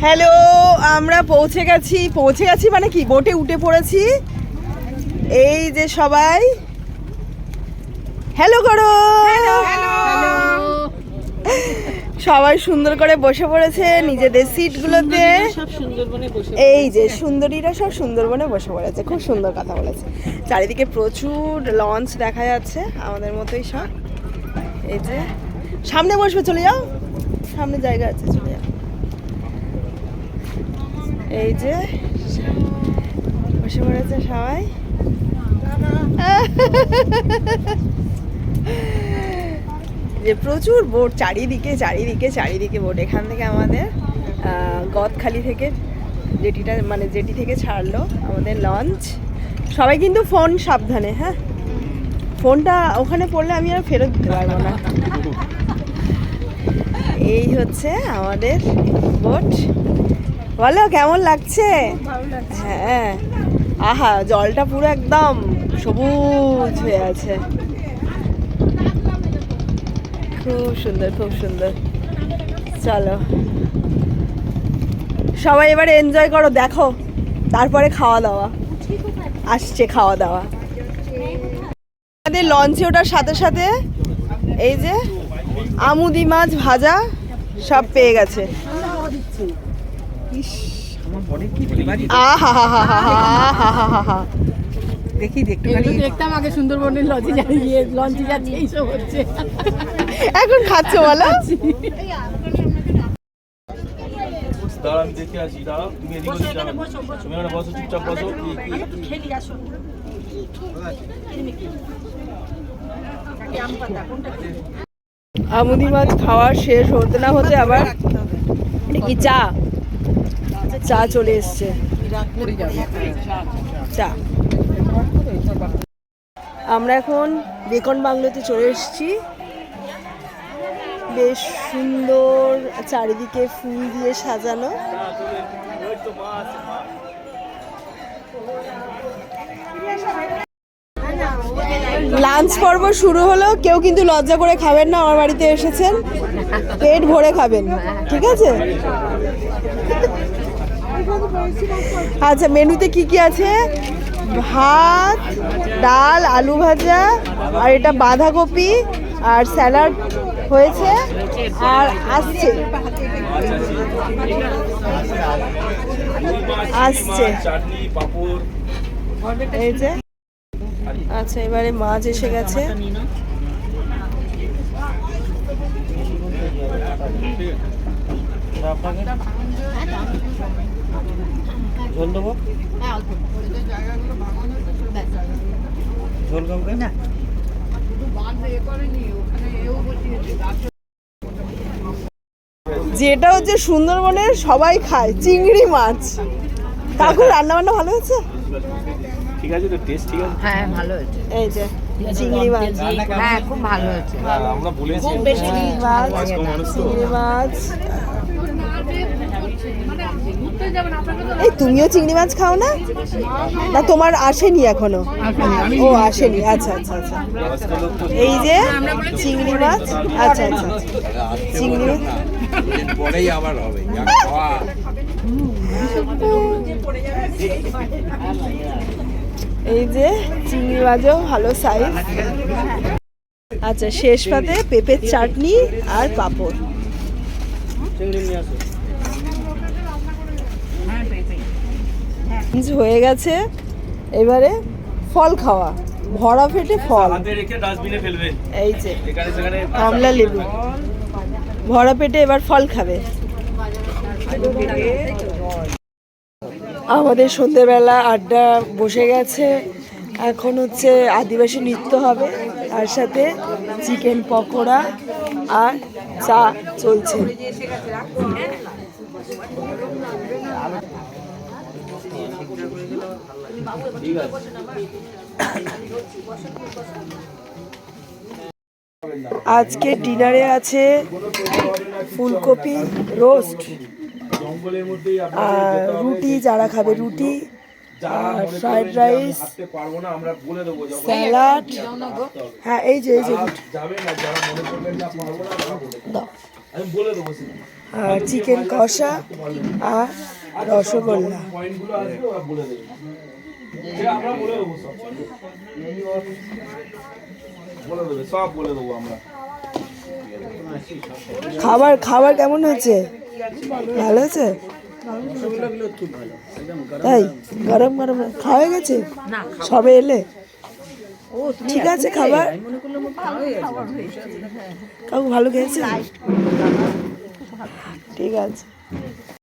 Hello আমরা পৌঁছে গেছি পৌঁছে গেছি মানে কি বোটে উঠে পড়েছি। এই যে সবাই। হ্যালো করো। সবাই সুন্দর করে বসে পড়েছে নিজেদের সিটগুলোতে। এই যে সুন্দরীরা সব সুন্দরবনে বসে পড়েছে খুব সুন্দর কথা বলেছে। চারিদিকে প্রচুর লঞ্চ দেখা যাচ্ছে আমাদের মতোই সব। এই যে সামনে বসবে চলে যাও। সামনে জায়গা আছে চলে যাও। এই যে, বসে পড়েছে সবাই। যে প্রচুর বোট, চারিদিকে চারিদিকে চারিদিকে বোট। এখান থেকে আমাদের গদখালি থেকে জেটিটা মানে জেটি থেকে ছাড়লো আমাদের লঞ্চ। সবাই কিন্তু ফোন সাবধানে হ্যাঁ? ফোনটা ওখানে পড়লে আমি আর ফেরত দিতে পারব না। এই হচ্ছে আমাদের বোট। বলো কেমন লাগছে? হ্যাঁ। আহা জলটা পুরো একদম সবুজ হয়ে আছে। খুব সুন্দর খুব সুন্দর। চলো। সবাই এবারে এনজয় করো দেখো। তারপরে খাওয়া দাওয়া আসছে খাওয়া দাওয়া আমাদের লঞ্চে ওঠার সাথে সাথে এই যে আমুদি মাছ ভাজা সব পেয়ে গেছে। হা হা হা হা হা হা দেখি দেখতাম আগে সুন্দরবনের লঞ্চে যাচ্ছে হচ্ছে। এখন খাচ্ছ বলো? আমুদি মাছ খাওয়া শেষ হতে না হতে আবার কি চা? চা চলে এসছে। চা। আমরা এখন বেকন বাংলোতে চলে এসেছি। বেশ সুন্দর চারিদিকে ফুল দিয়ে সাজানো। লাঞ্চ পর্ব শুরু হলো, কেউ কিন্তু লজ্জা করে খাবেন না, আমার বাড়িতে এসেছেন। পেট ভরে খাবেন, ঠিক আছে? আচ্ছা মেনুতে কি কি আছে? ভাত, ডাল, আলু ভাজা, আর এটা বাঁধাকপি, আর স্যালাড হয়েছে, আর আসছে। আসছে। এই যে। আচ্ছা এবারে মাছ এসে গেছে। ঝোল দেবো? ঝোল কাউকে? না। যেটা হচ্ছে সুন্দরবনের সবাই খায় চিংড়ি মাছ। কাকু রান্না বান্না ভালো হয়েছে? ঠিক আছে তো টেস্ট ঠিক আছে। হ্যাঁ ভালো হয়েছে। এই যে চিংড়ি মাছ। হ্যাঁ খুব ভালো হয়েছে। আমরা বলেছি মাছ বয়স্ক মানুষ তো। চিংড়ি মাছ এই তুমিও চিংড়ি মাছ খাও না? না তোমার আসেনি এখনও। ও আসেনি। আচ্ছা আচ্ছা আচ্ছা। এই যে চিংড়ি মাছ। আচ্ছা আচ্ছা আচ্ছা। চিংড়ি মাছ। পরেই আবার হবে। এই যে চিংড়ি মাছও ভালো সাইজ আচ্ছা শেষ পাতে পেঁপের চাটনি আর পাঁপড় চিংড়ি নিয়ে আসো লঞ্চ হয়ে গেছে। এবারে ফল খাওয়া। ভরা পেটে ফল। এই যে কমলা লেবু। ভরা পেটে এবার ফল খাবে। আমাদের সন্ধেবেলা আড্ডা বসে গেছে। এখন হচ্ছে আদিবাসী নৃত্য হবে। তার সাথে চিকেন পকোড়া আর চা চলছে। আজকে ডিনারে আছে ফুলকপি রোস্ট আর রুটি যারা খাবে, রুটি আর ফ্রাইড রাইস, স্যালাড। হ্যাঁ এই যে এই যে আমি বলে দেবো সেটা আর চিকেন কষা আর রসগোল্লা। পয়েন্টগুলো আসবে ওরা বলে দেবে। সে আমরা বলে দেবো সব। বলে দেবে সব বলে দেবো আমরা। খাবার খাবার কেমন হয়েছে? ভালো হয়েছে? তাই গরম। গরম খাওয়া হয়ে গেছে? সবে এলে? ঠিক আছে খাবার কাকু ভালো খেয়েছে? ঠিক আছে।